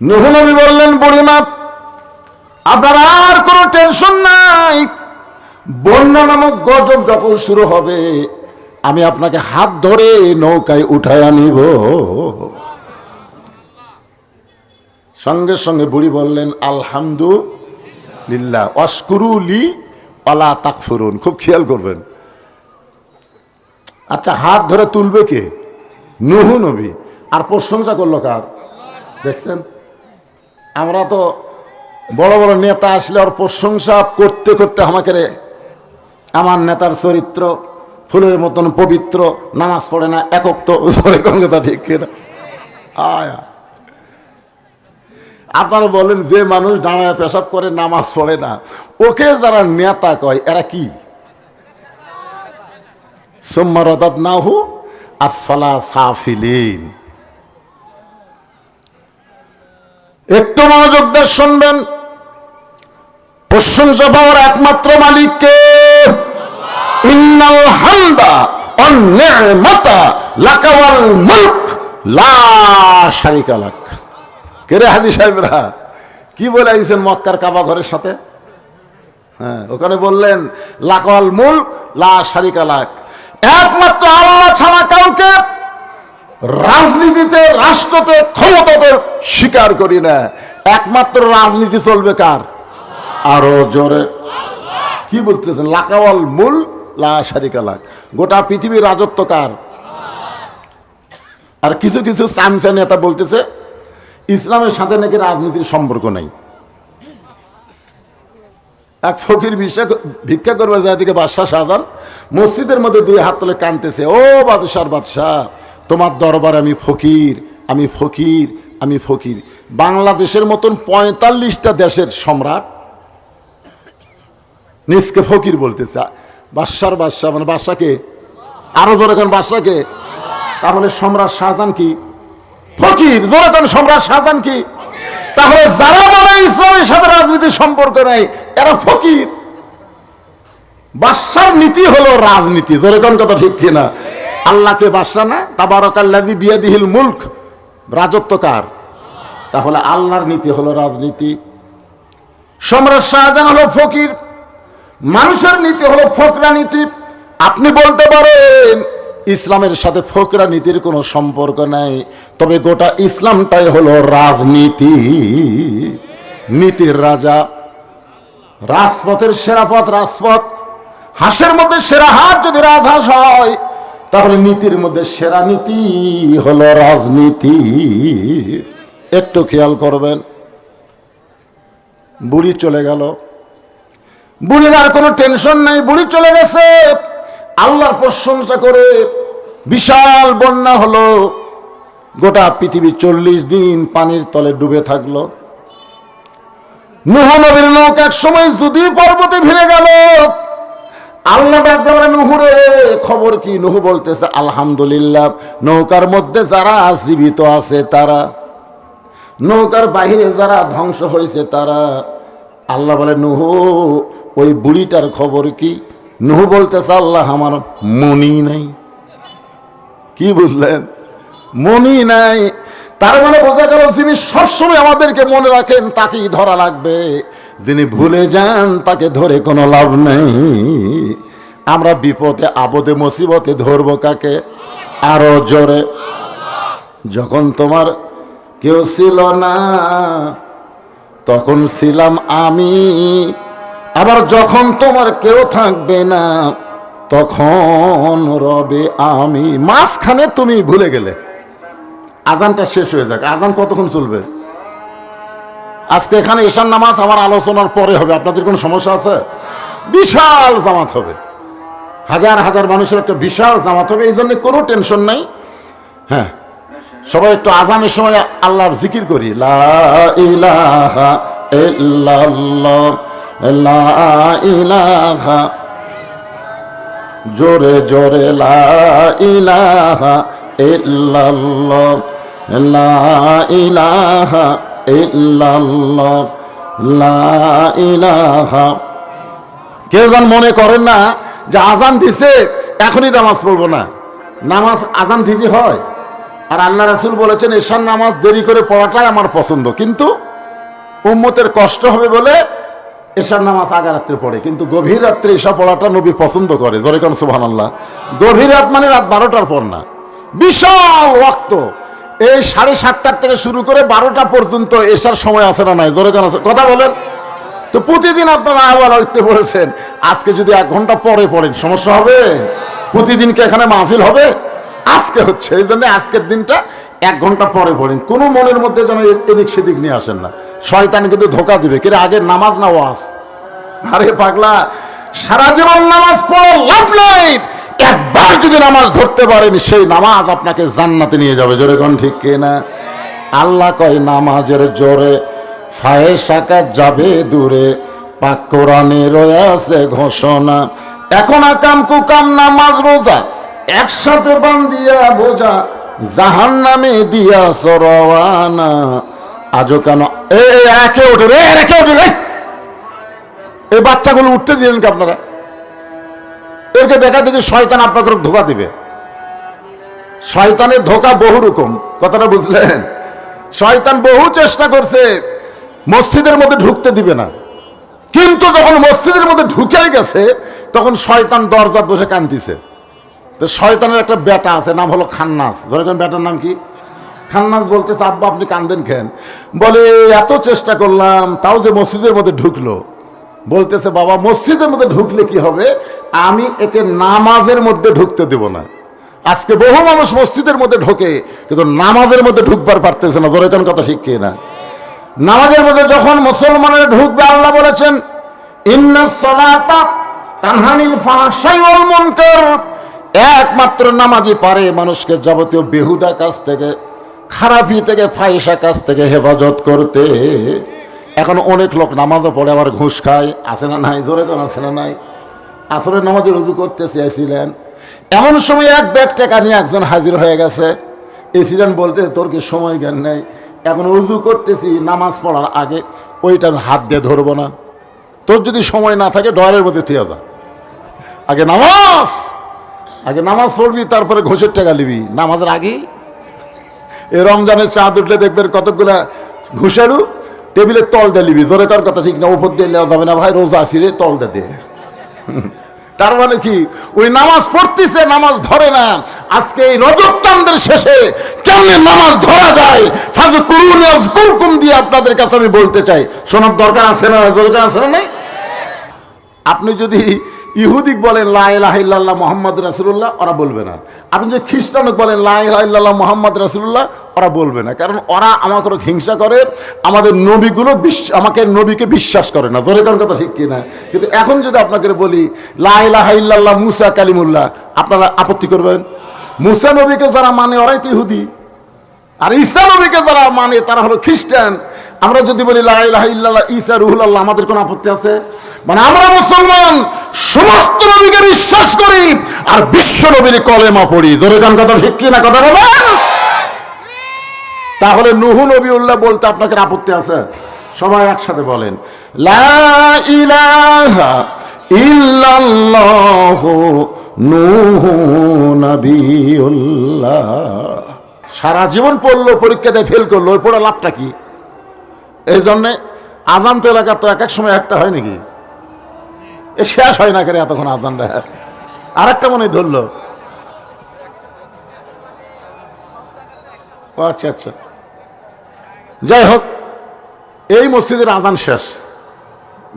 নবী বললেন বুড়িমা আপনার আর কোনো টেনশন নাই। বন্যা নামক গজব যখন শুরু হবে, আমি আপনাকে হাত ধরে নৌকায় উঠায় আনিব। সঙ্গে সঙ্গে বুড়ি বললেন, আলহামদুলিল্লাহ অস্কুরুলি পালা তাকফুরুন। খুব খেয়াল করবেন। আচ্ছা হাত ধরে তুলবে কে? নুহু নবী। আর প্রশংসা করল কার? দেখছেন? আমরা তো বড় বড় নেতা আসলে ওর প্রশংসা করতে করতে আমাকে রে, আমার নেতার চরিত্র, ফুলের মতন পবিত্র, নামাজ পড়ে না, একক তো ঠিক আয়া আপনারা বলেন, যে মানুষ দাঁড়ায় পেশাব করে, নামাজ পড়ে না, ওকে যারা নেতা কয়, এরা কি? সোম্মারদাত নাহু আসফালা সাফিলিন। একটু মনোযোগ দিয়ে শুনবেন। প্রশংসা পাওয়ার একমাত্র মালিককে। ইন্নাল হামদা অন্যেমাতা লাকাওয়াল মুলক। লা শারিকা লাক। কেরে হাজি সাহেবরা? কি বলে আইছেন মক্কার কাবা ঘরের সাথে? হ্যাঁ ওখানে বললেন লাকাওয়াল মুলক, লা শারিকা লাক। একমাত্র আল্লাহ ছাড়া রাজনীতিতে, রাষ্ট্রতে ক্ষমতাতে স্বীকার করি না। একমাত্র রাজনীতি চলবে কার? আরও জোরে। কি বলতেছেন? লাকাওয়াল মূল, লা গোটা পৃথিবীর রাজত্ব কার? আর কিছু কিছু চামচা নেতা বলতেছে, ইসলামের সাথে নাকি রাজনীতির সম্পর্ক নাই। এক ফকির ভিক্ষা ভিক্ষা করবার যায় দিকে বাদশাহ শাহজান মসজিদের মধ্যে দুই হাত তুলে কানতেছে ও বাদশার বাদশাহ তোমার দরবার আমি ফকির আমি ফকির আমি ফকির। বাংলাদেশের মতন পঁয়তাল্লিশটা দেশের সম্রাট নিজকে ফকির বলতেছে বাদশার বাদশাহ মানে বাদশাকে? আরও জোরে এখন বাদশাকে। তাহলে সম্রাট শাহজাহান কি? ফকির। জোরে কোন সম্রাট শাহজাহান কি? তাহলে যারা বলে ইসলামের সাথে রাজনীতির সম্পর্ক নাই, এরা ফকির। বাদশার নীতি হলো রাজনীতি। জোরে কোন কথা ঠিক কিনা? আল্লাহকে বাদশা না তাবারকাল্লাদি বিয়াদিহিল মুলক। রাজত্ব কার? তাহলে আল্লাহর নীতি হলো রাজনীতি। সম্রাট শাহজাহান হলো ফকির। মানুষের নীতি হলো ফকরা নীতি। আপনি বলতে পারেন, ইসলামের সাথে ফকরা নীতির কোনো সম্পর্ক নাই। তবে গোটা ইসলামটাই হলো রাজনীতি। নীতির রাজা। রাজপথের সেরা পথ রাজপথ। হাঁসের মধ্যে সেরা হাত যদি রাজহাঁস হয় তাহলে নীতির মধ্যে সেরা নীতি হলো রাজনীতি। একটু খেয়াল করবেন, বুড়ি চলে গেল। বুড়ির আর কোনো টেনশন নাই, বুড়ি চলে গেছে। আল্লাহর প্রশংসা করে বিশাল বন্যা হলো। গোটা পৃথিবী চল্লিশ দিন পানির তলে ডুবে থাকল। নুহ নবীর নৌকা এক সময় যদি পর্বতে ভিড়ে গেল। আল্লাহ নুহুরে। খবর কি? নুহু বলতেছে, আলহামদুলিল্লাহ, নৌকার মধ্যে যারা জীবিত আছে তারা, নৌকার বাহিরে যারা ধ্বংস হয়েছে তারা, আল্লাহ বলে, নুহু, ওই বুড়িটার খবর কি? নুহু বলতেছে, আল্লাহ আমার মনি নাই। কি বুঝলেন মনি নাই। তার মানে বোঝা গেল, যিনি সবসময় আমাদেরকে মনে রাখেন, তাকেই ধরা লাগবে। যিনি ভুলে যান, তাকে ধরে কোনো লাভ নেই। আমরা বিপদে আপদে মুসিবতে ধরবো কাকে? আরও জোরে। যখন তোমার কেউ ছিল না, তখন ছিলাম আমি। আবার যখন তোমার কেউ থাকবে না, তখন রবে আমি। মাঝখানে তুমি ভুলে গেলে। আজানটা শেষ হয়ে যাক। আজান কতক্ষণ চলবে? আজকে এখানে ঈশান নামাজ আমার আলোচনার পরে হবে। আপনাদের কোনো সমস্যা আছে? বিশাল জামাত হবে। হাজার হাজার মানুষের একটা বিশাল জামাত হবে। এই জন্য কোনো টেনশন নাই। হ্যাঁ সবাই একটু আজানের সময় আল্লাহর জিকির করি। জোরে জোরে লা ইলাহা ইল্লাল্লাহ, লা ইলাহা ইল্লাল্লাহ, লা ইলাহা। কেউ যেন মনে করেন না যে আজান দিছে, এখনই নামাজ পড়ব না। নামাজ, আজান দিতে হয়। আর আল্লাহ রাসুল বলেছেন এশার নামাজ দেরি করে পড়াটাই আমার পছন্দ। কিন্তু উম্মতের কষ্ট হবে বলে এশার নামাজ আগা রাত্রে পড়ে। কিন্তু গভীর রাত্রে এসা পড়াটা নবী পছন্দ করে। জরে সুহান আল্লাহ গভীর রাত মানে রাত বারোটার পর না। বিশাল রক্ত। এই সাড়ে সাতটার থেকে শুরু করে বারোটা পর্যন্ত এসার সময় আছে না নাই? জোরে আছে কথা বলেন। তো প্রতিদিন আপনারা আবার উঠতে পড়েছেন আজকে যদি এক ঘণ্টা পরে পড়েন, সমস্যা হবে? প্রতিদিন কি এখানে মাহফিল হবে? আজকে হচ্ছে, এই জন্য আজকের দিনটা এক ঘণ্টা পরে পড়েন। কোনো মনের মধ্যে যেন এদিক সেদিক নিয়ে আসেন না। শয়তান কিন্তু ধোকা দিবে। কিরে আগে নামাজ না ওয়াজ? আরে পাগলা, সারা জীবন নামাজ পড়ো লাভ নাই। একবার যদি নামাজ ধরতে পারেন সেই নামাজ আপনাকে জান্নাতে নিয়ে যাবে। জোরে কোন ঠিক কে না? আল্লাহ কয় নামাজের জোরে ফায়ে সাকাত যাবে দূরে। পাক কোরআনে রয়েছে ঘোষণা এখন আকাম কুকাম নামাজ রোজা একসাথে বান্দিয়া বোঝা জাহান নামে দিয়া সরওয়ানা। আজও কেন? এ এ, একে ওঠে রে একে ওঠে রে। এই বাচ্চাগুলো উঠতে দিলেন কি আপনারা? এরকে দেখা দেখি শয়তান আপনাকে ধোকা দিবে। শয়তানের ধোকা বহু রকম। কথাটা বুঝলেন? শয়তান বহু চেষ্টা করছে, মসজিদের মধ্যে ঢুকতে দিবে না। কিন্তু যখন মসজিদের মধ্যে ঢুকে গেছে, তখন শয়তান দরজা বসে কান্দিছে। তো শয়তানের একটা বেটা আছে, নাম হলো খান্নাস। ধরে বেটার নাম কি? খান্নাস বলতেছে, আব্বা, আপনি কান্দেন খেন বলে, এত চেষ্টা করলাম, তাও যে মসজিদের মধ্যে ঢুকলো। বলতেছে, বাবা, মসজিদের মধ্যে ঢুকলে কি হবে? আমি একে নামাজের মধ্যে ঢুকতে দেব না। আজকে বহু মানুষ মসজিদের মধ্যে ঢোকে, কিন্তু নামাজের মধ্যে ঢুকবার পারতেছে না। জোরে কথা কি না? নামাজের মধ্যে যখন মুসলমানের ঢুকবে, আল্লাহ বলেছেন একমাত্র নামাজই পারে মানুষকে যাবতীয় বেহুদা কাজ থেকে, খারাপি থেকে ফাইসা কাজ থেকে হেফাজত করতে। এখন অনেক লোক নামাজও পড়ে, আবার ঘুষ খায়। আছে না নাই? জোরে কোন, আছে না নাই? আসলে নামাজে রুজু করতে চেয়েছিলেন এমন সময় এক ব্যাগ টাকা নিয়ে একজন হাজির হয়ে গেছে। এসিলেন বলতে, তোর কি সময় জ্ঞান নেই? এখন রুজু করতেছি, নামাজ পড়ার আগে। ওইটা আমি হাত দিয়ে ধরবো না। তোর যদি সময় না থাকে ডয়ারের মধ্যে থিয়া যা। আগে নামাজ! আগে নামাজ পড়বি, তারপরে ঘোষের টাকা নিবি। নামাজের আগেই। এ রমজানের চাঁদ উঠলে দেখবেন কতগুলা ঘুষারু টেবিলের তল দিয়ে লিবি জোরে কার কথা ঠিক না? উপর দিয়ে নেওয়া যাবে না ভাই, রোজা আসিরে তল দিয়ে তার মানে কি? ওই নামাজ পড়তেছে, নামাজ ধরে না। আজকে এই রজতান্তের শেষে কেমনে নামাজ ধরা যায়? ফাজু করুন দিয়ে আপনাদের কাছে আমি বলতে চাই। শোনার দরকার আছে না? দরকার আছে না আপনি যদি ইহুদিক বলেন লাইল্লাহ মোহাম্মদ রাসুল্লাহ ওরা বলবে না। আপনি যদি খ্রিস্টানক বলেন লাইল্লাহ মোহাম্মদ রাসুল্লাহ ওরা বলবে না। কারণ ওরা আমাকে হিংসা করে, আমাদের নবীগুলো বিশ্ব- আমাকে নবীকে বিশ্বাস করে না। কোন কথা ঠিক কিনা? কিন্তু এখন যদি আপনাকে বলি লাইল্লাহ মুসা কালিমুল্লাহ আপনারা আপত্তি করবেন? মুসা নবীকে যারা মানে ওরাই তো ইহুদি। আর ঈসা নবীকে যারা মানে তারা হলো খ্রিস্টান। আমরা যদি বলি ইল্লাল্লাহ রুহুল আল্লাহ আমাদের কোনো আপত্তি আছে? মানে আমরা মুসলমান, সমস্ত নবীকে বিশ্বাস করি, আর বিশ্ব নবীর কলেমা পড়ি। জোরে গান কথা ঠিক কিনা কথা বলেন? তাহলে নুহু নবী উল্লাহ বলতে আপনাকে আপত্তি আছে? সবাই একসাথে বলেন, লা ইলাহা সারা জীবন পড়ল, পরীক্ষাতে ফেল করল পড়া লাভটা কি? এই জন্যে আজান তো এলাকা তো এক এক সময় একটা হয় নাকি? এ শেষ হয় না করে এতক্ষণ আজান দেয়? আর একটা মনে ধরলো। আচ্ছা আচ্ছা। যাই হোক, এই মসজিদের আজান শেষ।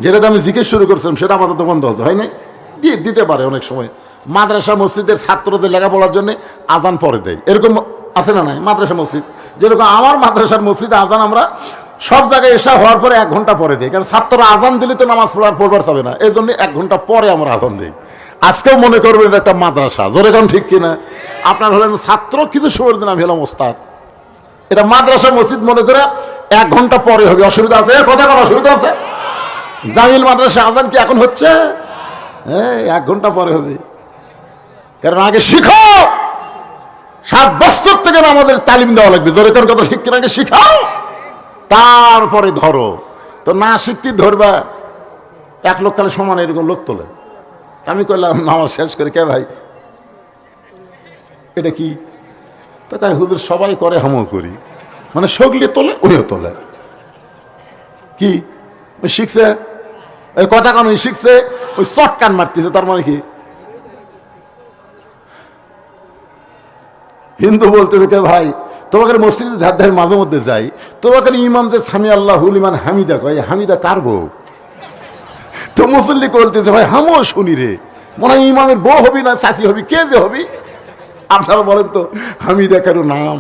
যেটাতে আমি জিজ্ঞেস শুরু করছিলাম, সেটা আপাতত বন্ধ হচ্ছে হয় দিয়ে দিতে পারে অনেক সময়। মাদ্রাসা মসজিদের ছাত্রদের লেখাপড়ার জন্য আজান পরে দেয়। এরকম আছে না নাই? মাদ্রাসা মসজিদ। যেরকম আমার মাদ্রাসার মসজিদে আজান আমরা সব জায়গায় এসা হওয়ার পরে এক ঘণ্টা পরে দিই কারণ ছাত্ররা আজান দিলে তো নামাজ পড়ার পড়বার যাবে না। এই জন্য এক ঘণ্টা পরে আমরা আজান দিই। আজকেও মনে করবেন এটা একটা মাদ্রাসা। জোরে কারণ ঠিক কিনা? আপনার হলেন ছাত্র কিছু সময়ের দিন আমি হলাম ওস্তাদ। এটা মাদ্রাসা মসজিদ মনে করে এক ঘণ্টা পরে হবে। অসুবিধা আছে? কথা কোনো অসুবিধা আছে? জামিল মাদ্রাসা আজান কি এখন হচ্ছে? হ্যাঁ এক ঘণ্টা পরে হবে। কারণ আগে শিখো! সাত বছর থেকে আমাদের তালিম দেওয়া লাগবে। জোরে কোন কথা শিক্ষা আগে শিখাও! তারপরে ধরো। তো না শিখতে ধরবা, এক লোক কালে সমান এরকম লোক তোলে। আমি করলাম নামাজ শেষ করে কে ভাই? এটা কি? তো কয়, হুজুর, সবাই করে হামও করি। মানে সগলে তোলে ওইও তোলে। কি? ওই শিখছে? ওই কথা কান শিখছে? ওই শর্টকান মারতেছে, তার মানে কি? হিন্দু বলতেছে, কে ভাই? তোমাকে মসজিদে ধার ধারে মাঝে মধ্যে যাই, তোমাকে ইমাম যে সামি আল্লাহ ইমান হামিদা কয় হামিদা কার বউ? তো মুসল্লি বলতেছে ভাই, হামও শুনি রে। মনে হয় ইমামের বউ হবি না চাষি হবি, কে যে হবি? আপনারা বলেন তো, হামিদা কারও নাম?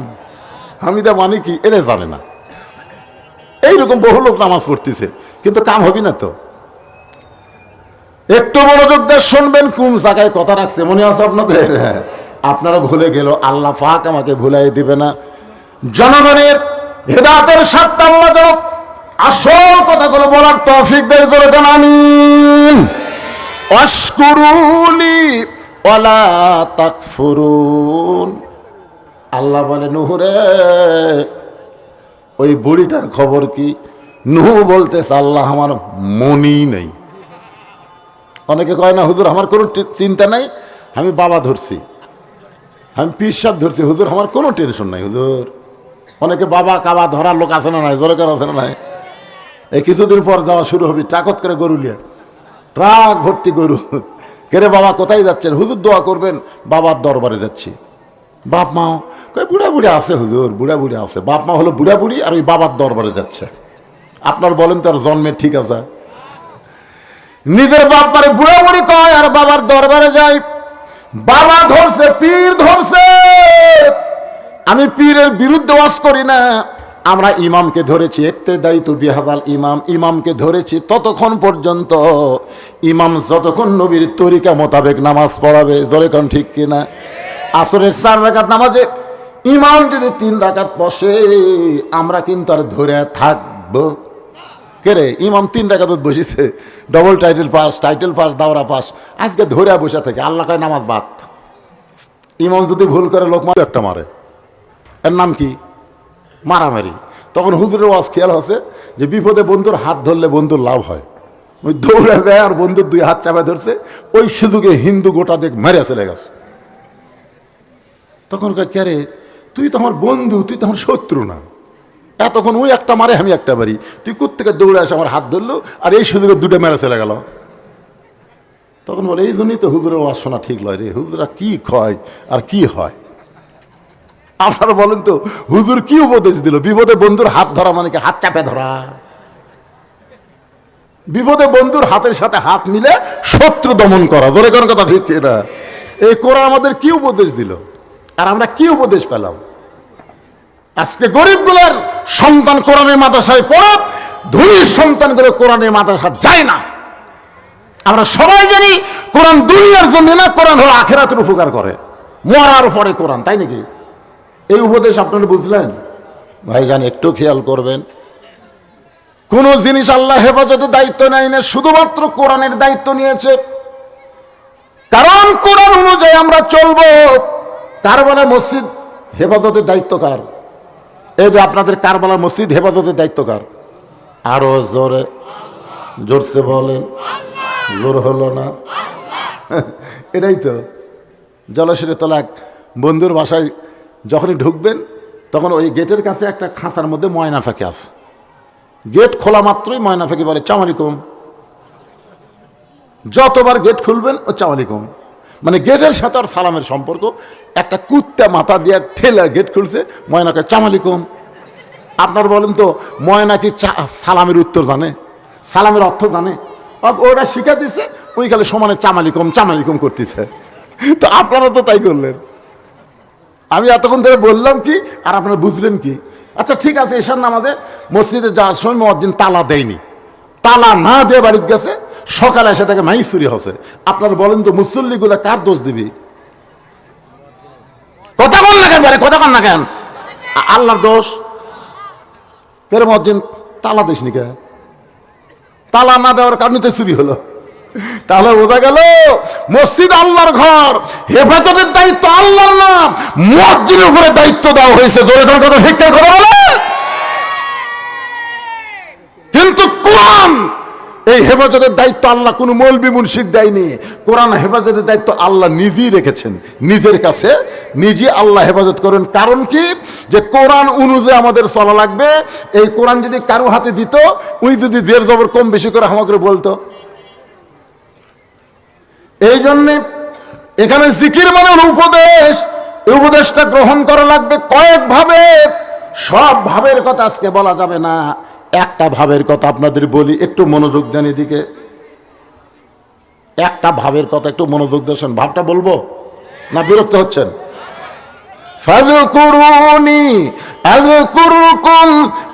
হামিদা মানে কি? এনে জানে না। এইরকম বহু লোক নামাজ পড়তেছে, কিন্তু কাম হবি না তো। একটু মনোযোগ দিয়ে শুনবেন কোন জায়গায় কথা রাখছে, মনে আছে আপনাদের। আপনারা ভুলে গেল, আল্লাহ পাক আমাকে ভুলাই দিবে না। জনগণের হেদাতের যেন আসল কথাগুলো বলার তৌফিক দেয় জোরে দেন আমিন। অস্কুরুলি ওয়ালা তাকফুরুন। আল্লাহ বলে, নুহুরে, ওই বুড়িটার খবর কি? নুহু বলতেছে, আল্লাহ আমার মনই নেই। অনেকে কয় না, হুজুর, আমার কোনো চিন্তা নাই, আমি বাবা ধরছি। আমি পীর সাহেব ধরছি, হুজুর, আমার কোনো টেনশন নাই, হুজুর। অনেকে বাবা কাবা ধরার লোক আছে না নাই? দরকার আছে না নাই? এই কিছুদিন পর যাওয়া শুরু হবে, টাকত করে গরু লিয়া ট্রাক ভর্তি গরু। কেরে বাবা, কোথায় যাচ্ছেন? হুজুর দোয়া করবেন, বাবার দরবারে যাচ্ছি। বাপ মাও কই বুড়া বুড়ি আছে হুজুর, বুড়া বুড়ি আছে। বাপ মা হলো বুড়া বুড়ি আর ওই বাবার দরবারে যাচ্ছে। আপনার বলেন তো আর জন্মের ঠিক আছে? নিজের বাপ মারে বুড়া বুড়ি কয় আর বাবার দরবারে যায় বাবা ধরছে, পীর ধরছে। আমি পীরের বিরুদ্ধে ওয়াজ করি না। আমরা ইমামকে ধরেছি একতে দায়িত্ব বিহাবাল ইমাম, ইমামকে ধরেছি ততক্ষণ পর্যন্ত। ইমাম যতক্ষণ নবীর তরিকা মোতাবেক নামাজ পড়াবে যতক্ষণ ঠিক কিনা? আসরের চার রাকাত নামাজে ইমাম যদি তিন রাকাত বসে, আমরা কিন্তু আর ধরে থাকব। কে রে? ইমাম তিন টাকা বসেছে double title pass title pass দাওরা pass আজকে ধরে বসে থাকে আল্লাহ নামাজ বাদ। ইমাম যদি ভুল করে লোক একটা মারে। এর নাম কি? মারামারি। তখন হুজুরের ওয়াজ খেয়াল হচ্ছে যে বিপদে বন্ধুর হাত ধরলে বন্ধুর লাভ হয়। ওই দৌড়ে যায় আর বন্ধুর দুই হাত চাপা ধরছে, ওই সুযোগে হিন্দু গোটা দেখ মেরে চলে গেছে। তখন কে রে? তুই তো আমার বন্ধু, তুই তো আমার শত্রু না। এতক্ষণ ওই একটা মারে, আমি একটা বাড়ি তুই কোথেকে দৌড়ে আসে আমার হাত ধরলো আর এই সুযোগে দুটো মেরে চলে গেল? তখন বলে, এই জন্যই তো হুজুরের ওয়াজ শোনা ঠিক লয় রে। হুজুরা কী খয় আর কি হয়? আপনারা বলেন তো, হুজুর কি উপদেশ দিল? বিপদে বন্ধুর হাত ধরা মানে কি হাত চাপে ধরা? বিপদে বন্ধুর হাতের সাথে হাত মিলে শত্রু দমন করা। জোরে কোন কথা ঠিক না? এই কোরআন আমাদের কি উপদেশ দিল? আর আমরা কি উপদেশ পেলাম? আজকে গরিবগুলোর সন্তান কোরআনের মাদ্রাসায় পড়ে ধনীর সন্তানগুলো কোরআনের মাদ্রাসা যায় না। আমরা সবাই জানি কোরআন দুনিয়ার জন্য না কোরআন হলো আখেরাতের উপকার করে। মরার পরে কোরআন, তাই নাকি? এই উপদেশ আপনারা বুঝলেন? ভাই ভাইজান, একটু খেয়াল করবেন। কোন জিনিস আল্লাহ হেফাজতের দায়িত্ব নেয় না, শুধুমাত্র কোরআনের দায়িত্ব নিয়েছে। কারণ কোরআন অনুযায়ী আমরা চলবো। কারবালা মসজিদ হেফাজতের দায়িত্ব কার? এই যে আপনাদের কারবালা মসজিদ হেফাজতের দায়িত্ব কার? আরও জোরে, জোরসে বলেন। জোর হলো না। এটাই তো। জলসিরে তলাক। বন্ধুর বাসায় যখনই ঢুকবেন, তখন ওই গেটের কাছে একটা খাঁচার মধ্যে ময়না ফাঁকি আছে। গেট খোলা মাত্রই ময়না ফাঁকি বলে চামালিকুম যতবার গেট খুলবেন, ও চামালিকুম মানে গেটের সাথে আর সালামের সম্পর্ক, একটা কুত্তা মাথা দিয়ে ঠেলে গেট খুলছে ময়নাকে চামালিকুম আপনার বলেন তো, ময়না কি সালামের উত্তর জানে? সালামের অর্থ জানে? ওরা শিখা দিছে, ওই খালি সমানে চামালিকম চামালিকম করতেছে। তো আপনারা তো তাই করলেন। আমি এতক্ষণ ধরে বললাম কি, আর আপনারা বুঝলেন কি? আচ্ছা ঠিক আছে এসার নামাজে মসজিদে যাওয়ার সময় মসজিদ তালা দেয়নি। তালা না দিয়ে বাড়িতে গেছে, সকালে এসে তাকে মাইস চুরি হচ্ছে আপনারা বলেন তো, মুসল্লিগুলা কার দোষ দিবি? কথা কন না কেন কথা কন না কেন? আল্লাহর দোষ? কেন মসজিদ তালা দিস নি কে? তালা না দেওয়ার কারণে তো চুরি হলো। তাহলে বোঝা গেল, মসজিদ আল্লাহর ঘর। হেফাজতের দায়িত্ব আল্লাহর নাম। মসজিদের উপরে দায়িত্ব দেওয়া হয়েছে। জোরে জোরে কথা ভিক্ষা করে কিন্তু কোরআন, এই হেফাজতের দায়িত্ব আল্লাহ কোনো মৌলবি মুন্সিক দেয়নি। কোরআন হেফাজতের দায়িত্ব আল্লাহ নিজেই রেখেছেন। নিজের কাছে নিজে আল্লাহ হেফাজত করেন। কারণ কি? যে কোরআন অনুযায়ী আমাদের চলা লাগবে। এই কোরআন যদি কারও হাতে দিত, উনি যদি জের জবর কম বেশি করে আমাকে বলতো। এই জন্যে এখানে জিকির মানে উপদেশ, এই উপদেশটা গ্রহণ করা লাগবে কয়েক ভাবে। সব ভাবের কথা আজকে বলা যাবে না। একটা ভাবের কথা আপনাদের বলি, একটু মনোযোগ দেন এদিকে। একটা ভাবের কথা একটু মনোযোগ দেন ভাবটা বলব? না বিরক্ত হচ্ছেন? ফাজকুরুনি আযকুরুকুম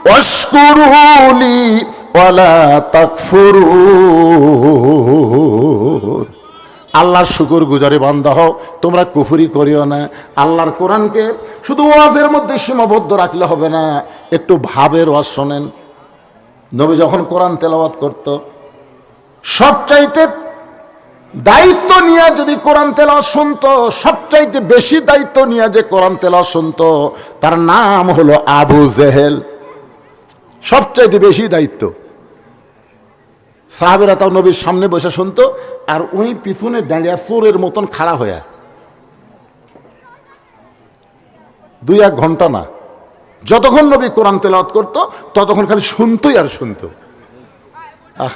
ওয়াশকুরুলি ওয়ালা তাকফুরুন। আল্লাহর শুকুর গুজারি বান্দা হও, তোমরা কুফুরি করিও না। আল্লাহর কোরআনকে শুধু ওয়াজের মধ্যে সীমাবদ্ধ রাখলে হবে না, একটু ভাবের ওয়াজ শোনেন। নবী যখন কোরআন তেলাওয়াত করত, সবচাইতে দায়িত্ব নিয়ে যদি কোরআন তেলা শুনতো, সবচাইতে বেশি দায়িত্ব নিয়ে যে কোরআন তেলা শুনত, তার নাম হলো আবু জেহেল। সবচাইতে বেশি দায়িত্ব। সাহাবেরা তাও নবীর সামনে বসে শুনতো, আর ওই পিছনে দাঁড়িয়ে চোরের মতন খাড়া হয়ে। দুই এক ঘণ্টা না। যতক্ষণ নবী কোরআন তেলাওয়াত করতো, ততক্ষণ খালি শুনতোই আর শুনতো। আহ,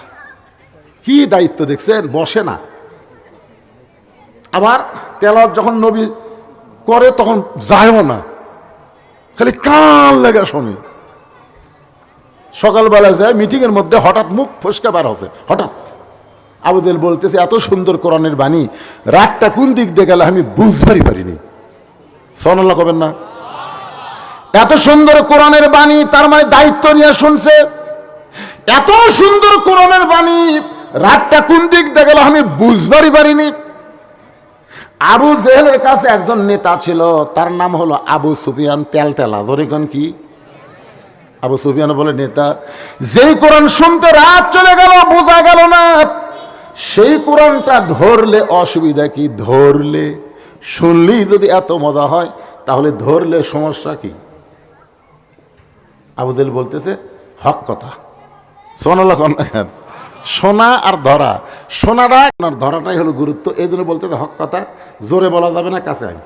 কি দায়িত্ব দেখছেন? বসে না। আবার তেলাওয়াত যখন নবী করে, তখন যায়ও না। খালি কান লেগে শোনে সকালবেলা যায় মিটিংয়ের মধ্যে হঠাৎ মুখ ফসকা বার হচ্ছে হঠাৎ। আবুদেল বলতেছে, এত সুন্দর কোরআনের বাণী, রাতটা কোন দিক দিয়ে গেলে আমি বুঝবারই পারিনি। সনাল্লাহ কবেন না। এত সুন্দর কোরআনের বাণী, তার মানে দায়িত্ব নিয়ে শুনছে। এত সুন্দর কোরআনের বাণী, রাতটা কোন দিক দিয়ে আমি বুঝবারই পারিনি। আবু জেহেলের কাছে একজন নেতা ছিল, তার নাম হলো আবু সুফিয়ান তেলতেলা। ধরেখন কি? আবু সুফিয়ান বলে, নেতা, যেই কোরআন শুনতে রাত চলে গেল, বোঝা গেল না। সেই কোরআনটা ধরলে অসুবিধা কি? ধরলে। শুনলেই যদি এত মজা হয়, তাহলে ধরলে সমস্যা কি? আবুজেল বলতেছে, হক কথা। সোনালা শোনা আর ধরা। শোনাটা ধরাটাই হলো গুরুত্ব। এই জন্য বলতেছে, হক কথা। জোরে বলা যাবে না, কাছে আয়।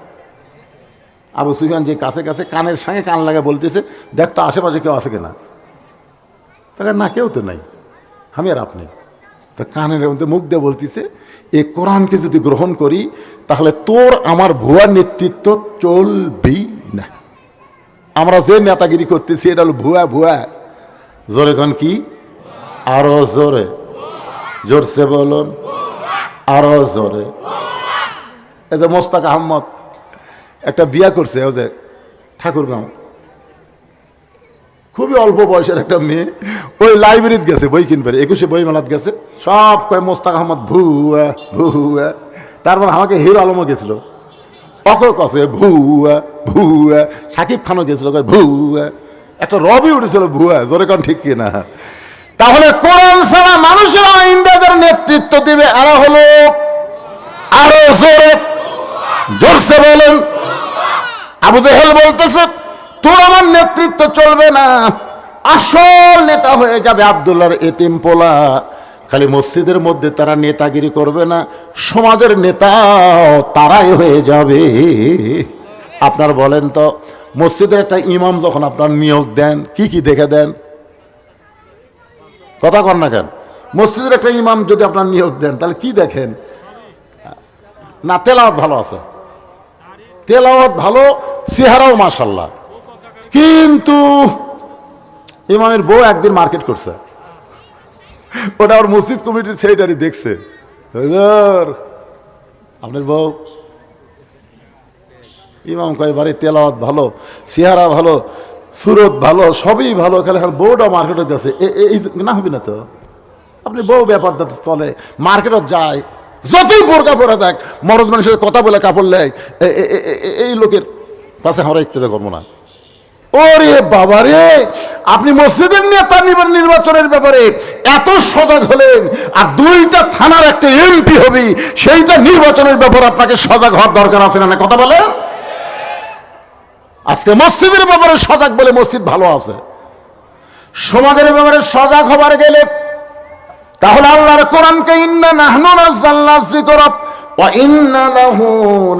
আবু সুফিয়ান যে কাছে কাছে কানের সঙ্গে কান লাগা বলতেছে, দেখ তো আশেপাশে কেউ আছে কিনা? তাকে না, কেউ তো নাই। আমি আর আপনি। তা কানের মধ্যে মুখ দিয়ে বলতেছে এই কোরআনকে যদি গ্রহণ করি, তাহলে তোর আমার ভুয়া নেতৃত্ব চলবেই না। আমরা যে নেতাগিরি করতেছি, এটা হলো ভুয়া ভুয়া। জোরে কন কি? আরও জোরে। জোরসে বলুন। আরও জোরে। এই যে মোস্তাক আহমদ একটা বিয়া করছে ও যে ঠাকুরগাঁও খুবই অল্প বয়সের একটা মেয়ে, ওই লাইব্রেরিত গেছে, বই কিনবে, একুশে বই মেলাত গেছে। সব কয়, মোস্তাক আহমদ ভুয়া ভুয়া তারপর আমাকে হিরো আলমও গেছিল। অক কসে ভুয়া ভুয়া সাকিব খানও গেছিল, কয় ভুয়া একটা রবি উঠেছিল ভুয়া জোরে কন ঠিক কিনা। তাহলে কোরআন ছাড়া মানুষেরা ইন্ডিয়াদের নেতৃত্ব দিবে, আর হলো, আরও জোরে, জোরসে বলেন আবু জেহেল বলতেছে, তোর আমার নেতৃত্ব চলবে না। আসল নেতা হয়ে যাবে আবদুল্লাহর এতিম পোলা। খালি মসজিদের মধ্যে তারা নেতাগিরি করবে না, সমাজের নেতা তারাই হয়ে যাবে। আপনার বলেন তো, মসজিদের একটা ইমাম যখন আপনার নিয়োগ দেন, কি কি দেখে দেন? কথা কর না কেন, মসজিদের একটা ইমাম যদি আপনার নিয়োগ দেন, তাহলে কি দেখেন? না, তেলাওয়াত ভালো আছে। তেলাওয়াত ভালো, চেহারাও মাশাল্লাহ কিন্তু ইমামের বউ একদিন মার্কেট করছে। ওটা আমার মসজিদ কমিটির সেক্রেটারি দেখছে। আপনার বউ। ইমাম কয়, বাড়ি তেলাওয়াত ভালো, চেহারা ভালো, সুরত ভালো, সবই ভালো, খালি খালি বউটা মার্কেটে গেছে এই না হবে না তো? আপনি বউ ব্যাপারটা চলে মার্কেটত যায় যতই বোরকা পরে দেখ মরদ মানুষের কথা বলে কাপড় লেয় এই লোকের পাশে আমরা ইত্যাদি করব না। ওরে বাবা রে, আপনি মসজিদের নেতা নির্বাচনের ব্যাপারে, এত সজাগ হলেন, আর দুইটা থানার একটা এমপি হবি, সেইটা নির্বাচনের ব্যাপারে আপনাকে সজাগ হওয়ার দরকার আছে না না কথা বলেন? আজকে মসজিদের ব্যাপারে সজাগ বলে মসজিদ ভালো আছে। সমাজের ব্যাপারে সজাগ হবার গেলে তাহলে আল্লাহর কোরআনকে ইন্না নাহনু যিকরা, ওয়া ইন্না লাহু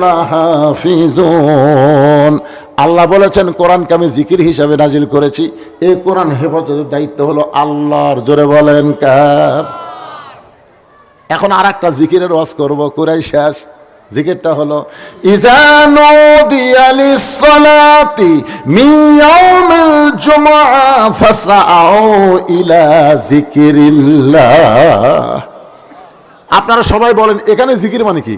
লাহাফিজুন। আল্লাহ বলেছেন, কোরআনকে আমি জিকির হিসাবে নাজিল করেছি। এই কোরআন হেফাজতের দায়িত্ব হলো আল্লাহর, জোরে বলেন কার? এখন আর একটা জিকিরের ওয়াজ করব কোরাই শেষ জিকিরটা হলো ইজানু দিয়ালিস সালাতি ইয়াউমিল জুমআ ফাসআউ ইলা যিকিরিল্লাহ। আপনারা সবাই বলেন, এখানে জিকির মানে কি?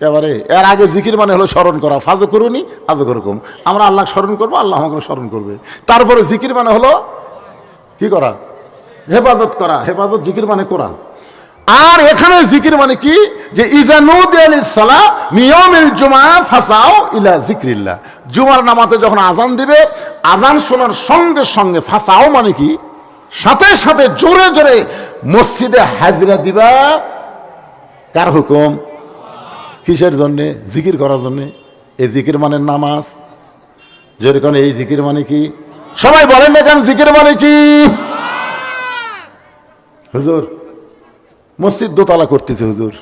এবারে এর আগে জিকির মানে হলো স্মরণ করা ফাজো করুনি আজও করুম আমরা আল্লাহ স্মরণ করব, আল্লাহ আমাকে স্মরণ করবে। তারপরে জিকির মানে হলো কি করা? হেফাজত করা। হেফাজত জিকির মানে কোরআন। আর এখানে জিকির মানে কি? যে ইজানুদ ইলা জুমার নামাতে যখন আজান দিবে আজান শোনার সঙ্গে সঙ্গে ফাসাও মানে কি? সাথে সাথে জোরে জোরে মসজিদে হাজিরা দিবা। কার হুকুম? কিসের জন্যে? জিকির করার জন্যে। এই জিকির মানে নামাজ। যেরকম এই জিকির মানে কি? সবাই বলেন না কেন জিকির মানে কি? হুজুর মসজিদ দোতলা করতেছে হুজুর।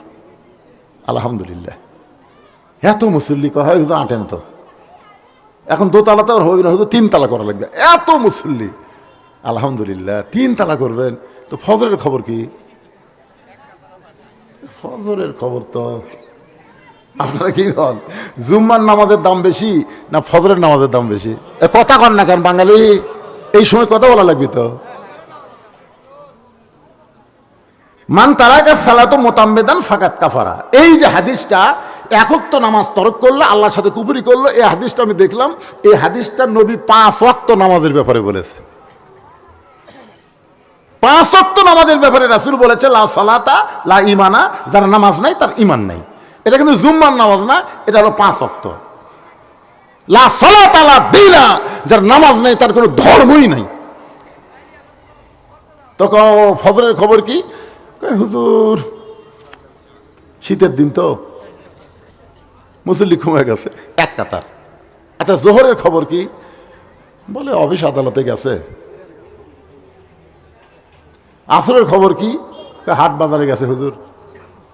আলহামদুলিল্লাহ। এত মুসল্লি কয়, হয় হুজুর, আটেন তো। এখন দোতলা তো আর হবে না, হুজুর, তিনতলা করা লাগবে। এত মুসল্লি। আলহামদুলিল্লাহ তিন তালা করবেন। তো ফজরের খবর কি? ফজরের খবর তো আপনারা কি বল জুম্মার নামাজের দাম বেশি না ফজরের নামাজের দাম বেশি? কথা কন না কেন বাঙালি? এই সময় কথা বলা লাগবে তো। মান তারাকা সালাতো মোতাম্বেদান ফাকাত কাফারা। এই যে হাদিসটা একক তো নামাজ তরক করল, আল্লাহর সাথে কুপুরি করল, এই হাদিসটা আমি দেখলাম, এই হাদিসটা নবী পাঁচ ওয়াক্ত নামাজের ব্যাপারে বলেছে। পাঁচ ওয়াক্ত নামাজের ব্যাপারে রাসুল বলেছে, লা সালাতা, লা ইমানা যার নামাজ নাই, তার ইমান নাই। এটা কিন্তু জুম্মার নামাজ না, এটা হলো পাঁচ ওয়াক্ত। লা সালাতা, লা দিনা যার নামাজ নাই, তার কোনো ধর্মই নাই। তখন ফজরের খবর কি? হুজুর? শীতের দিন তো। মুসল্লি ঘুমে গেছে। এক কাতার। আচ্ছা জোহরের খবর কি? বলে, অফিস আদালতে গেছে। আসরের খবর কি? হাট বাজারে গেছে হুজুর।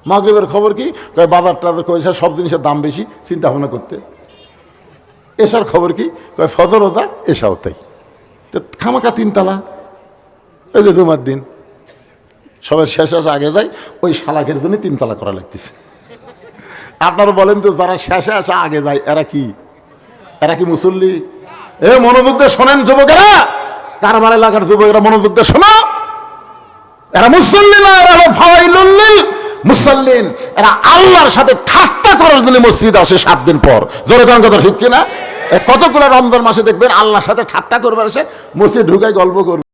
মাগরিবের খবর কি? কয় বাজার টাজার করেছে, সব জিনিসের দাম বেশি চিন্তা ভাবনা করতে। এসার খবর কি? কয় ফজর ওজা এসাও তাই। তো খামাকা তিনতলা। ওই যে জুমার দিন। সবার শেষ শেষ আগে যায়, ওই শালাকের জন্য তিনতলা করা লাগতেছে। আপনারা বলেন তো, যারা শেষে আসে আগে যায়, এরা কি? এরা কি মুসল্লি? এ, মনোযোগ দিয়ে শোনেন যুবকেরা। কারবার এলাকার যুবকেরা মনোযোগ দিয়ে শোনো। এরা মুসল্লি না, এরা হলো ফাওয়াইলুল্লিল মুসল্লিন, এরা আল্লাহর সাথে ঠাট্টা করার জন্য মসজিদ আসে সাত দিন পর। জোরে কোন কথা ঠিক কিনা? কতগুলো রমজান মাসে দেখবেন আল্লাহর সাথে ঠাট্টা করবার এসে মসজিদ ঢুকায় গল্প করবে।